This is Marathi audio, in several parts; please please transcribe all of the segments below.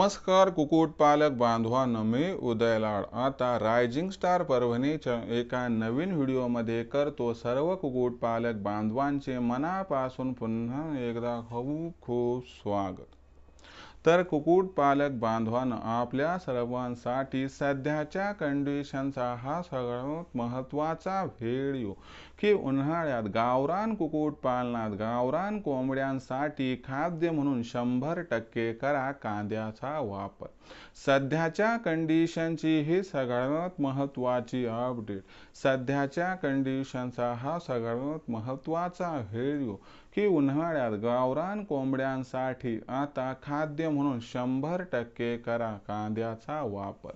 नमस्कार कुक्कुटपालक बांधवांनो मी उदय लाड. आता रायझिंग स्टार परभणीच्या एका नवीन व्हिडिओमध्ये करतो सर्व कुक्कुटपालक बांधवांचे मनापासून पुन्हा एकदा खूप खूप स्वागत. तर कुक्कुटपालक बांधवांनो आपल्या सर्वांसाठी सध्याच्या कंडिशनचा हा सगळ्यात महत्त्वाचा व्हिडिओ की उन्हाळ्यात गावरान कुक्कुटपालनात गावरान कोंबड्यांसाठी खाद्य म्हणून शंभर टक्के करा कांद्याचा वापर. सध्याच्या कंडिशनची ही सगळ्यात महत्त्वाची अपडेट सध्याच्या कंडिशनचा हा सगळ्यात महत्त्वाचा व्हिडिओ की उन्हाळ्यात गावरान कोंबड्यांसाठी आता खाद्य म्हणून शंभर टक्के करा कांद्याचा वापर.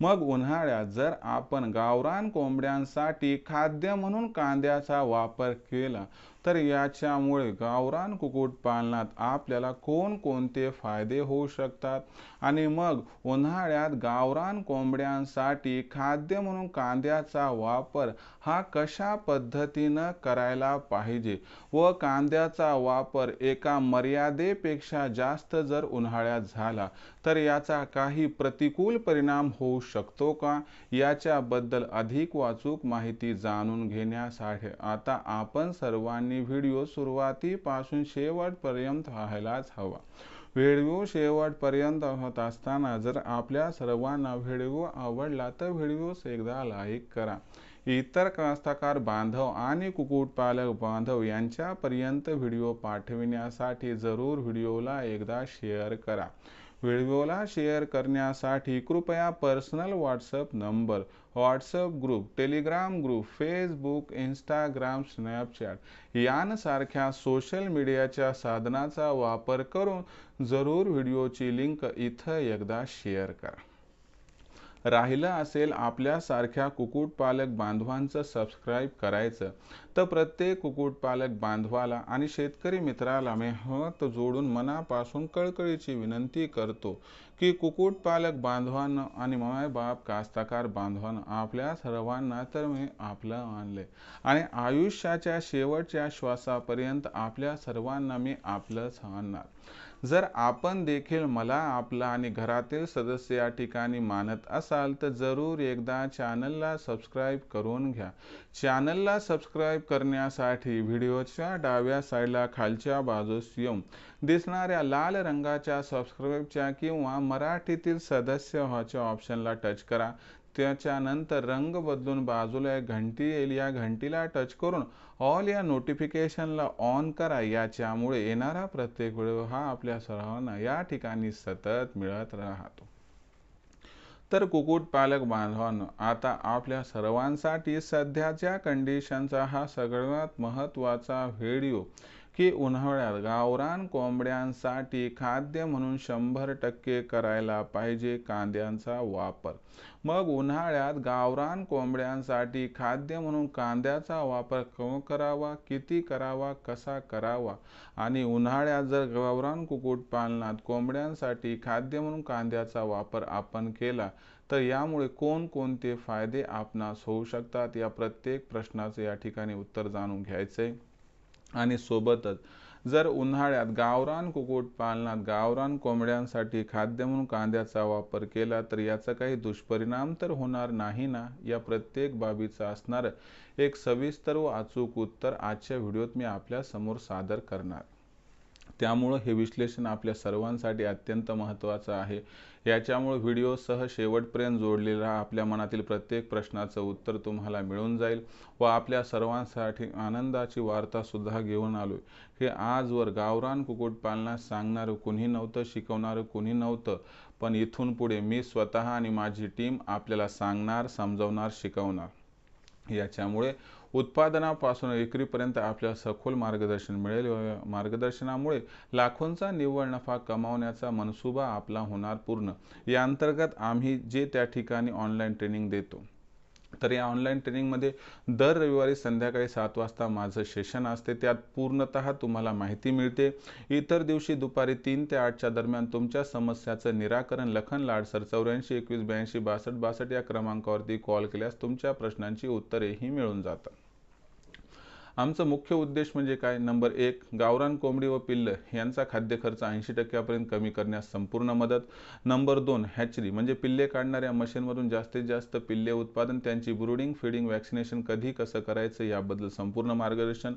मग उन्हाळ्यात जर आपण गावरान कोंबड्यांसाठी खाद्य म्हणून कांद्याचा वापर केला तर याच्यामुळे गावरान कुक्कुटपालनात आपल्याला कोणकोणते फायदे होऊ शकतात? आणि मग उन्हाळ्यात गावरान कोंबड्यांसाठी खाद्य म्हणून कांद्याचा वापर हा कशा पद्धतीनं करायला पाहिजे? व कांद्याचा वापर एका मर्यादेपेक्षा जास्त जर उन्हाळ्यात झाला तर याचा काही प्रतिकूल परिणाम होऊ शकतो का? याच्याबद्दल अधिक वाचूक माहिती जाणून घेण्यासाठी आता आपण सर्वांनी व्हिडिओ सुरुवातीपासून शेवटपर्यंत पाहायलाच हवा. व्हिडिओ शेवटपर्यंत होत असताना जर आपल्या सर्वांना व्हिडिओ आवडला तर व्हिडिओस एकदा लाईक करा. इतर कास्तकार बांधव आणि कुक्कुटपालक बांधव यांच्यापर्यंत व्हिडिओ पाठविण्यासाठी जरूर व्हिडिओला एकदा शेअर करा. व्हिडिओला शेअर करण्यासाठी कृपया personal WhatsApp number WhatsApp group Telegram group Facebook Instagram Snapchat यांसारख्या सोशल मीडियाच्या साधनाचा वापर करून जरूर व्हिडिओची लिंक इथं एकदा शेअर करा. राहिलं असेल आपल्यासारख्या कुक्कुटपालक बांधवांचं सबस्क्राईब करायचं तर प्रत्येक कुक्कुटपालक बांधवाला आणि शेतकरी मित्राला मी हात जोडून मनापासून कळकळीची विनंती करतो की कुक्कुटपालक बांधवांना आणि माय बाप कास्तकार बांधवांना आपल्या सर्वांना तर मी आपलं मानले आणि आयुष्याच्या शेवटच्या श्वासापर्यंत आपल्या सर्वांना मी आपलंच आणणार. जर आपण देखील मला आपला आणि घरातील सदस्य या ठिकाणी मानत असाल तर जरूर एकदा चॅनलला सबस्क्राईब करून घ्या. चॅनलला सबस्क्राईब करण्यासाठी व्हिडिओच्या डाव्या साईडला खालच्या बाजूस येऊन दिसणाऱ्या लाल रंगाच्या सबस्क्राईबच्या किंवा मराठीतील सदस्य व्हाच्या ऑप्शनला टच करा. त्याच्यानंतर रंग बदलून बाजूला एक घंटी येईल. या घंटीला टच करून ऑल या नोटिफिकेशनला ऑन करा. याच्यामुळे येणारा प्रत्येक व्हिडिओ हा आपल्या सर्वांना या ठिकाणी सतत मिळत राहतो. तर कुक्कुटपालक बांधवांनो आता आपल्या सर्वांसाठी सध्याच्या कंडिशनचा हा सगळ्यात महत्त्वाचा व्हिडिओ की उन्हाळ्यात गावरान कोंबड्यांसाठी खाद्य म्हणून शंभर टक्के करायला पाहिजे कांद्यांचा वापर. मग उन्हाळ्यात गावरान कोंबड्यांसाठी खाद्य म्हणून कांद्याचा वापर कम करावा? किती करावा? कसा करावा? आणि उन्हाळ्यात जर गावरान कुक्कुटपालनात कोंबड्यांसाठी खाद्य म्हणून कांद्याचा वापर आपण केला तर यामुळे कोणकोणते फायदे आपणास होऊ शकतात? या प्रत्येक प्रश्नाचं या ठिकाणी उत्तर जाणून घ्यायचे आणि सोबतच जर उन्हाळ्यात गावरान कुक्कुटपालनात गावरान कोंबड्यांसाठी खाद्य म्हणून कांद्याचा वापर केला तर याचा काही दुष्परिणाम तर होणार नाही ना? या प्रत्येक बाबीचं असणारं एक सविस्तर व अचूक उत्तर आजच्या व्हिडिओत मी आपल्यासमोर सादर करणार. त्यामुळं हे विश्लेषण आपल्या सर्वांसाठी अत्यंत महत्त्वाचं आहे. याच्यामुळे व्हिडिओसह शेवटपर्यंत जोडलेला आपल्या मनातील प्रत्येक प्रश्नाचं उत्तर तुम्हाला मिळून जाईल व आपल्या सर्वांसाठी आनंदाची वार्तासुद्धा घेऊन आलो हे आजवर गावरान कुक्कुटपालनास सांगणारं कुणी नव्हतं शिकवणारं कुणी नव्हतं पण इथून पुढे मी स्वतः आणि माझी टीम आपल्याला सांगणार समजवणार शिकवणार. याच्यामुळे उत्पादनापासून विक्रीपर्यंत आपल्याला सखोल मार्गदर्शन मिळेल. मार्गदर्शनामुळे लाखोंचा निव्वळ नफा कमावण्याचा मनसुबा आपला होणार पूर्ण. या अंतर्गत आम्ही जे त्या ठिकाणी ऑनलाईन ट्रेनिंग देतो तर या ऑनलाईन ट्रेनिंगमध्ये दर रविवारी संध्याकाळी सात वाजता माझं सेशन असते. त्यात पूर्णतः तुम्हाला माहिती मिळते. इतर दिवशी दुपारी तीन ते आठच्या दरम्यान तुमच्या समस्याचं निराकरण लखन लाडसर चौऱ्याऐंशी एकवीस ब्याऐंशी बासष्ट बासष्ट या क्रमांकावरती कॉल केल्यास तुमच्या प्रश्नांची उत्तरेही मिळून जातात. आमचं मुख्य उद्देश म्हणजे काय? नंबर एक गावरान कोंबडी व पिल्ल यांचा खाद्य खर्च ऐंशी टक्क्यापर्यंत कमी करण्यास संपूर्ण मदत. नंबर दोन हॅचरी म्हणजे पिल्ले काढणाऱ्या मशीनमधून जास्तीत जास्त पिल्ले उत्पादन त्यांची ब्रुडिंग फिडिंग वॅक्सिनेशन कधी कसं करायचं याबद्दल संपूर्ण मार्गदर्शन.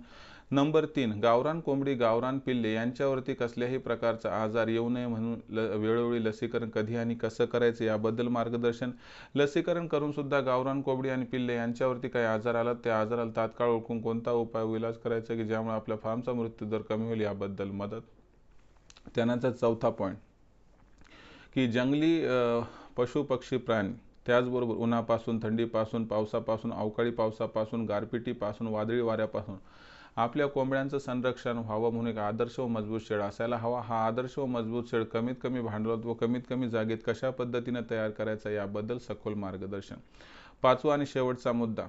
नंबर तीन गावरान कोंबडी गावरान पिल्ले यांच्यावरती कसल्याही प्रकारचा आजार येऊ नये म्हणून ल वेळोवेळी लसीकरण कधी आणि कसं करायचं याबद्दल मार्गदर्शन. लसीकरण करून सुद्धा गावरान कोंबडी आणि पिल्ले यांच्यावरती काही आजार आला त्या आजाराला तात्काळ ओळखून कोणता उपाय इलाज करायचा की ज्यामुळे आपल्या फार्मचा मृत्यू दर कमी होईल याबद्दल मदत. त्यानंतर चौथा पॉईंट की जंगली पशु पक्षी प्राणी त्याचबरोबर उन्हापासून थंडीपासून पावसापासून अवकाळी पावसापासून गारपिटीपासून वादळी वाऱ्यापासून आपल्या कोंबड्यांचं संरक्षण व्हावं म्हणून एक आदर्श व मजबूत शेड असायला हवा. हा आदर्श व मजबूत शेड कमीत कमी भांडवलात व कमीत कमी जागेत कशा पद्धतीने तयार करायचा याबद्दल सखोल मार्गदर्शन. पाचवा आणि शेवटचा मुद्दा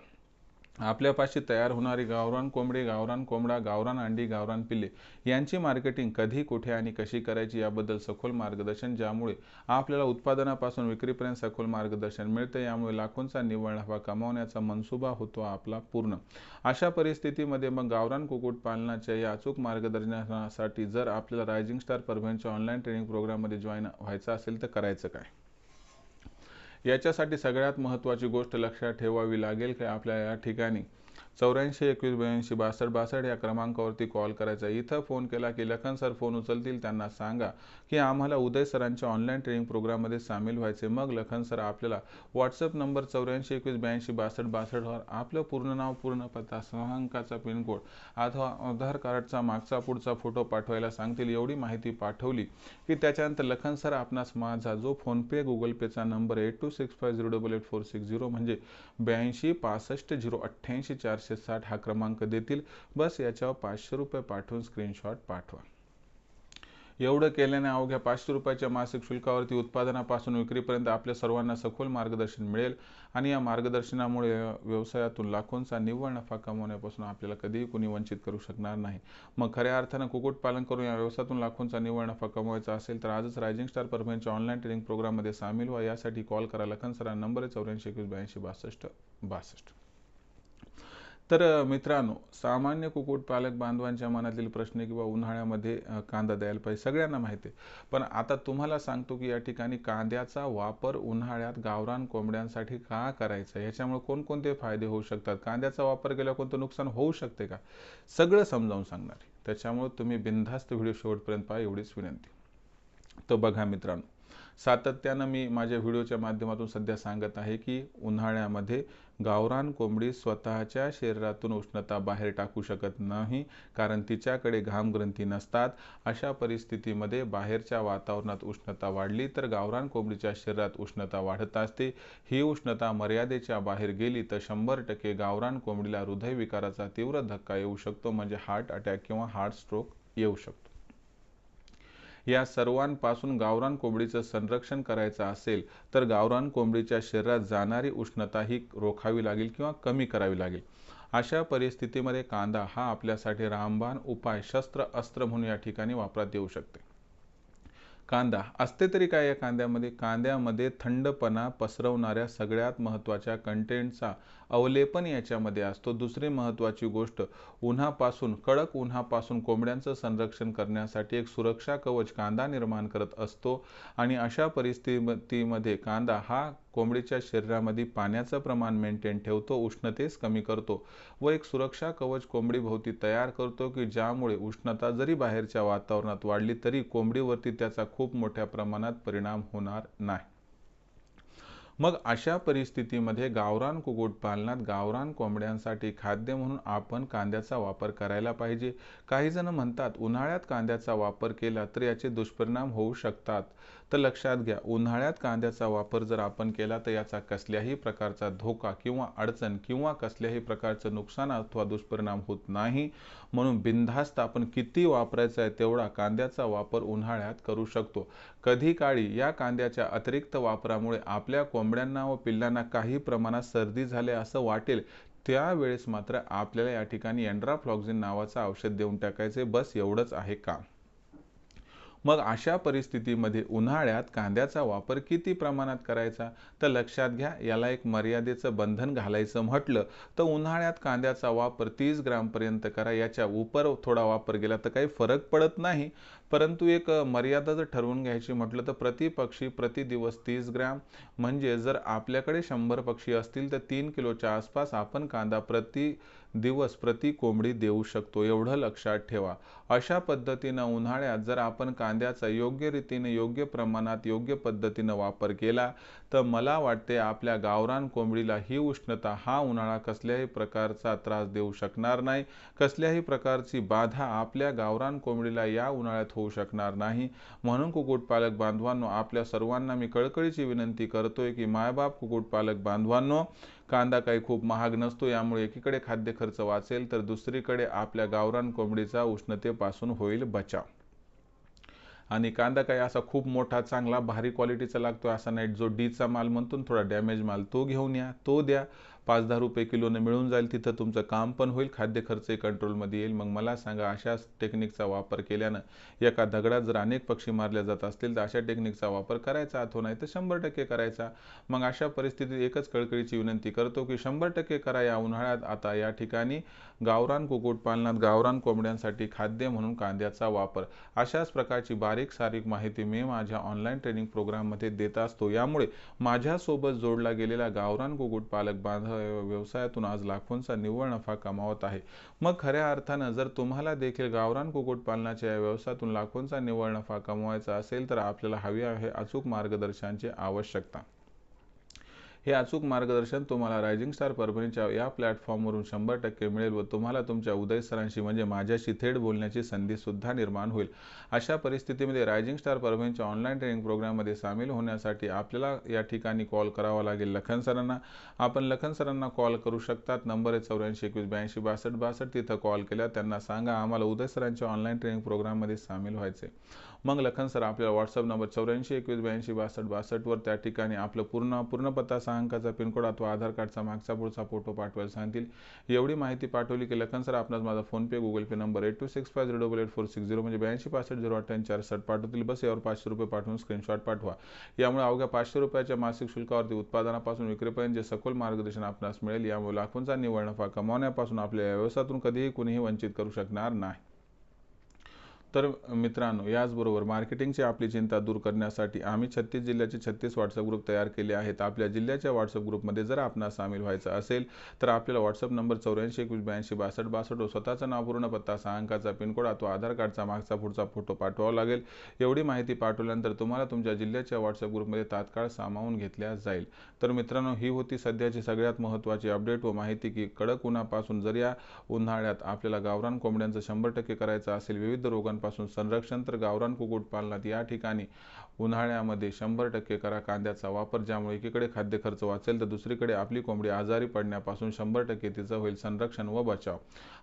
आपल्यापाशी तयार होणारी गावरान कोंबडी गावरान कोंबडा गावरान अंडी गावरान पिल्ले यांची मार्केटिंग कधी कुठे आणि कशी करायची याबद्दल सखोल मार्गदर्शन ज्यामुळे आपल्याला उत्पादनापासून विक्रीपर्यंत सखोल मार्गदर्शन मिळते यामुळे लाखोंचा निव्वळ नफा कमावण्याचा मनसुबा होतो आपला पूर्ण. अशा परिस्थितीमध्ये मग गावरान कुक्कुटपालनाच्या या अचूक मार्गदर्शनासाठी जर आपल्याला रायझिंग स्टार परभणीच्या ऑनलाईन ट्रेनिंग प्रोग्राममध्ये जॉईन व्हायचं असेल तर करायचं काय? याच्यासाठी सगळ्यात महत्त्वाची गोष्ट लक्षात ठेवावी लागेल की आपल्या या ठिकाणी चौऱ्याऐंशी एकवीस ब्याऐंशी बासष्ट बासष्ट या क्रमांकावरती कॉल करायचा. इथं फोन केला की लखन सर फोन उचलतील त्यांना सांगा की आम्हाला उदय सरांच्या ऑनलाईन ट्रेनिंग प्रोग्राममध्ये सामील व्हायचे. मग लखन सर आपल्याला व्हॉट्सअप नंबर चौऱ्याऐंशी एकवीस ब्याऐंशी बासष्ट बासष्टवर आपलं पूर्ण नाव पूर्ण पत्ता सहा अंकाचा पिनकोड अथवा आधार कार्डचा मागचा पुढचा फोटो पाठवायला सांगतील. एवढी माहिती पाठवली की त्याच्यानंतर लखन सर आपणास माझा जो फोनपे गुगल पेचा number eight two six five zero double eight four six zero म्हणजे ब्याऐंशी पासष्ट झिरो अठ्ठ्याऐंशी चारशे साठ हा क्रमांक देतील. बस याच्यावर पाचशे रुपये पाठवून स्क्रीनशॉट पाठवा. एवढं केल्याने अवघ्या पाचशे रुपयाच्या मासिक शुल्कावरती उत्पादनापासून विक्रीपर्यंत आपल्या सर्वांना सखोल मार्गदर्शन मिळेल आणि या मार्गदर्शनामुळे व्यवसायातून लाखोंचा निव्वळ नफा कमवण्यापासून आपल्याला कधीही कुणी वंचित करू शकणार नाही. मग खऱ्या अर्थानं कुक्कुटपालन करून या व्यवसायातून लाखोंचा निव्वळ नफा कमवायचा असेल तर आजच रायझिंग स्टार परभणीच्या ऑनलाईन ट्रेनिंग प्रोग्राममध्ये सामील व्हा. यासाठी कॉल करा. लखन सरा नंबर चौऱ्याऐंशी एकवीस ब्याऐंशी बासष्ट बासष्ट. तर मित्रांनो सामान्य कुक्कुटपालक बांधवांच्या मनातील प्रश्न किंवा उन्हाळ्यामध्ये कांदा द्यायला पाहिजे सगळ्यांना माहिती आहे. पण आता तुम्हाला सांगतो की या ठिकाणी कांद्याचा वापर उन्हाळ्यात गावरान कोंबड्यांसाठी का करायचा याच्यामुळे कोणकोणते फायदे होऊ शकतात? कांद्याचा वापर केल्यावर कोणतं नुकसान होऊ शकते का? सगळं समजावून सांगणार त्याच्यामुळे तुम्ही बिनधास्त व्हिडिओ शेवटपर्यंत पहा एवढीच विनंती. तो बघा मित्रांनो सातत्यानं मी माझ्या व्हिडिओच्या माध्यमातून सध्या सांगत आहे की उन्हाळ्यामध्ये गावरान कोंबडी स्वतःच्या शरीरातून उष्णता बाहेर टाकू शकत नाही कारण तिच्याकडे घामग्रंथी नसतात. अशा परिस्थितीमध्ये बाहेरच्या वातावरणात उष्णता वाढली तर गावरान कोंबडीच्या शरीरात उष्णता वाढत असते. ही उष्णता मर्यादेच्या बाहेर गेली तर शंभर टक्के गावरान कोंबडीला हृदयविकाराचा तीव्र धक्का येऊ शकतो म्हणजे हार्ट अटॅक किंवा हार्ट स्ट्रोक येऊ शकतो. या सर्वांपासून गावरान कोंबडीचं संरक्षण करायचं असेल तर गावरान कोंबडीच्या शरीरात जाणारी उष्णता ही रोखावी लागेल किंवा कमी करावी लागेल. अशा परिस्थितीमध्ये कांदा हा आपल्यासाठी रामबाण उपाय शस्त्र अस्त्र म्हणून या ठिकाणी वापरात येऊ शकते. कांदा. असते तरी काय या कांद्यामध्ये? कांद्यामध्ये थंडपणा पसरवणाऱ्या सगळ्यात महत्त्वाच्या कंटेंटचा अवलेपन याच्यामध्ये असतो. दुसरी महत्त्वाची गोष्ट उन्हापासून कडक उन्हापासून कोंबड्यांचं संरक्षण करण्यासाठी एक सुरक्षा कवच कांदा निर्माण करत असतो. आणि अशा परिस्थितीमध्ये कांदा हा कोंबडीच्या शरीरामध्ये पाण्याचं प्रमाण मेंटेन ठेवतो उष्णतेस कमी करतो व एक सुरक्षा कवच कोंबडीभोवती तयार करतो की ज्यामुळे उष्णता जरी बाहेरच्या वातावरणात वाढली तरी कोंबडीवरती त्याचा खूप मोठ्या प्रमाणात परिणाम होणार नाही. मग अशा परिस्थितीमध्ये गावरान कुक्कुटपालनात गावरान कोंबड्यांसाठी खाद्य म्हणून आपण कांद्याचा वापर करायला पाहिजे. काही जण म्हणतात उन्हाळ्यात कांद्याचा वापर केला तर याचे दुष्परिणाम होऊ शकतात. तर लक्षात घ्या उन्हाळ्यात कांद्याचा वापर जर आपण केला तर याचा कसल्याही प्रकारचा धोका किंवा अडचण किंवा कसल्याही प्रकारचं नुकसान अथवा दुष्परिणाम होत नाही. म्हणून बिनधास्त आपण किती वापरायचा आहे तेवढा कांद्याचा वापर उन्हाळ्यात करू शकतो. कधी काळी या कांद्याच्या अतिरिक्त वापरामुळे आपल्या कोंबड्यांना व पिल्लांना काही प्रमाणात सर्दी झाले असं वाटेल त्यावेळेस मात्र आपल्याला या ठिकाणी एंड्राफ्लॉक्झिन नावाचं औषध देऊन टाकायचे बस एवढंच आहे का? मग अशा परिस्थितीमध्ये उन्हाळ्यात कांद्याचा वापर किती प्रमाणात करायचा? तर लक्षात घ्या याला एक मर्यादेचं बंधन घालायचं म्हटलं तर उन्हाळ्यात कांद्याचा वापर तीस ग्रामपर्यंत करा याच्या उपर थोडा वापर गेला तर काही फरक पडत नाही. परंतु एक मर्यादा जर ठरवून घ्यायची म्हटलं तर प्रति पक्षी प्रति दिवस तीस ग्रॅम. म्हणजे जर आपल्याकडे शंभर पक्षी असतील तर तीन किलोच्या आसपास आपण कांदा प्रति दिवस प्रति कोंबडी देऊ शकतो एवढं लक्षात ठेवा. अशा पद्धतीनं उन्हाळ्यात जर आपण कांद्याचा योग्य रीतीने योग्य प्रमाणात योग्य पद्धतीनं वापर केला तर मला वाटते आपल्या गावरान कोंबडीला ही उष्णता हा उन्हाळा कसल्याही प्रकारचा त्रास देऊ शकणार नाही. कसल्याही प्रकारची बाधा आपल्या गावरान कोंबडीला या उन्हाळ्यात होऊ शकणार नाही. म्हणून कुक्कुटपालक बांधवांनो आपल्या सर्वांना मी कळकळीची विनंती करतोय की मायबाप कुक्कुटपालक बांधवांनो कांदा काही खूप महाग नसतो यामुळे एकीकडे खाद्य खर्च वाचेल तर दुसरीकडे आपल्या गावरान कोंबडीचा उष्णतेपासून होईल बचाव. आणि कांदा काही असा खूप मोठा चांगला भारी क्वालिटीचा लागतो असा नाही जो डीचा माल म्हणतो थोडा डॅमेज माल तो घेऊन या तो द्या. पाच दहा रुपये किलोनं मिळून जाईल तिथं तुमचं काम पण होईल खाद्य खर्चही कंट्रोलमध्ये येईल. मग मला सांगा अशाच टेक्निकचा वापर केल्यानं एका दगडात जर अनेक पक्षी मारले जात असतील तर अशा टेक्निकचा वापर करायचा अथवा नाही तर शंभर टक्के करायचा. मग अशा परिस्थितीत एकच कळकळीची विनंती करतो की शंभर टक्के करा या उन्हाळ्यात. आता या ठिकाणी गावरान कुक्कुटपालनात गावरान कोंबड्यांसाठी खाद्य म्हणून कांद्याचा वापर. अशाच प्रकारची बारीक सारीक माहिती मी माझ्या ऑनलाईन ट्रेनिंग प्रोग्राममध्ये देत असतो. यामुळे माझ्यासोबत जोडला गेलेला गावरान कुक्कुटपालक बांधव व्यवसायातून आज लाखोंचा निव्वळ नफा कमावत आहे. मग खऱ्या अर्थानं जर तुम्हाला देखील गावरान कुक्कुटपालनाच्या या व्यवसायातून लाखोंचा निव्वळ नफा कमवायचा असेल तर आपल्याला हवी आहे अचूक मार्गदर्शनाची आवश्यकता. हे अचूक मार्गदर्शन तुम्हाला रायझिंग स्टार परभणीच्या या प्लॅटफॉर्मवरून शंभर टक्के मिळेल व तुम्हाला तुमच्या उदय सरांशी म्हणजे माझ्याशी थेट बोलण्याची संधी सुद्धा निर्माण होईल. अशा परिस्थितीमध्ये रायझिंग स्टार परभणीच्या ऑनलाईन ट्रेनिंग प्रोग्राममध्ये सामील होण्यासाठी आपल्याला या ठिकाणी कॉल करावा लागेल. लखन सरांना आपण लखन सरांना कॉल करू शकतात. नंबर आहे चौऱ्याऐंशी एकवीस ब्याऐंशी बासष्ट बासष्ट. तिथं कॉल केला त्यांना सांगा आम्हाला उदय सरांच्या ऑनलाईन ट्रेनिंग प्रोग्राममध्ये सामील व्हायचे मग लखन सर आपल्याला व्हॉट्सअप नंबर चौऱ्याऐंशी एकवीस ब्याऐंशी बासष्ट बासष्टवर त्या ठिकाणी आपलं पूर्ण पूर्ण पत्ता सांगा अंकाचा पिनकोड अथवा आधार कार्डचा मागचा पुढचा फोटो पाठवायला सांगतील. एवढी माहिती पाठवली की लखन सर आपणास माझा PhonePe Google Pay number eight two six five zero double eight four six zero म्हणजे ब्याऐंशी पासष्ट झिरो अठ्ठ्याऐंशी साठ पाठवतील. बस यावर पाचशे रुपये पाठवून स्क्रीनशॉट पाठवा. यामुळे अवघ्या पाचशे रुपयाच्या मासिक शुल्कावरती उत्पादनापासून विक्रीपर्यंत जे सखोल मार्गदर्शन आपणास मिळेल यामुळे लाखोंचा निवड नफा कमावण्यापासून आपल्या व्यवसायातून कधीही कुणीही वंचित करू शकणार नाही. तर मित्रांनो याचबरोबर मार्केटिंगची आपली चिंता दूर करण्यासाठी आम्ही छत्तीस जिल्ह्याचे छत्तीस व्हॉट्सअप ग्रुप तयार केले आहेत. आपल्या जिल्ह्याच्या व्हॉट्सअप ग्रुपमध्ये जर आपणास सामील व्हायचं असेल तर आपल्याला व्हॉट्सअप नंबर चौऱ्याऐंशी एकवीस ब्याऐंशी बासष्ट बासष्ट स्वतःचं नाव पूर्ण पत्ता सहा अंकाचा पिनकोड अथवा आधार कार्डचा मागचा पुढचा फोटो पाठवावा लागेल. एवढी माहिती पाठवल्यानंतर तुम्हाला तुमच्या जिल्ह्याच्या व्हॉट्सअप ग्रुपमध्ये तात्काळ सामावून घेतल्या जाईल. तर मित्रांनो ही होती सध्याची सगळ्यात महत्त्वाची अपडेट व माहिती की कडक उन्हापासून जर या उन्हाळ्यात आपल्याला गावरान कोंबड्यांचं शंभर टक्के करायचं असेल विविध रोगांना पासून संरक्षण तर गावरान कुक्कुटपालनात या ठिकाणी उन्हाळ्यामध्ये शंभर टक्के करा कांद्याचा वापर ज्यामुळे एकीकडे खाद्य खर्च वाचेल तर दुसरीकडे आपली कोंबडी आजारी पडण्यापासून शंभर टक्के तिचं होईल संरक्षण व बचाव.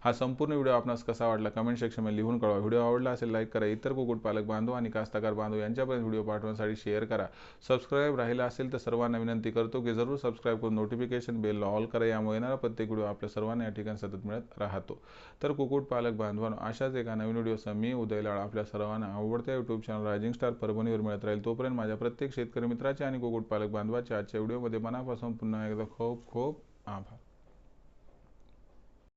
हा संपूर्ण व्हिडिओ आपणास कसा वाटला कमेंट सेक्शनमध्ये लिहून कळवा. व्हिडिओ आवडला असेल लाईक करा. इतर कुक्कुटपालक बांधव आणि कास्तकार बांधव यांच्यापर्यंत व्हिडिओ पाठवण्यासाठी शेअर करा. सबस्क्राईब राहिला असेल तर सर्वांना विनंती करतो की जरूर सबस्क्राईब करून नोटिफिकेशन बेलला ऑल करा. यामुळे येणारा प्रत्येक व्हिडिओ आपल्या सर्वांना या ठिकाणी सतत मिळत राहतो. तर कुक्कुटपालक बांधवांनो अशाच एका नवीन व्हिडिओसह मी उदयलाळ आपल्या सर्वांना आवडत्या युट्यूब चॅनल रायझिंग स्टार परभणीवर मिळत राहील तोपर्यंत माझ्या प्रत्येक शेतकरी मित्राचे आणि कुक्कुटपालक बांधवाच्या आजच्या व्हिडिओमध्ये मनापासून पुन्हा एकदा खूप खूप आभार.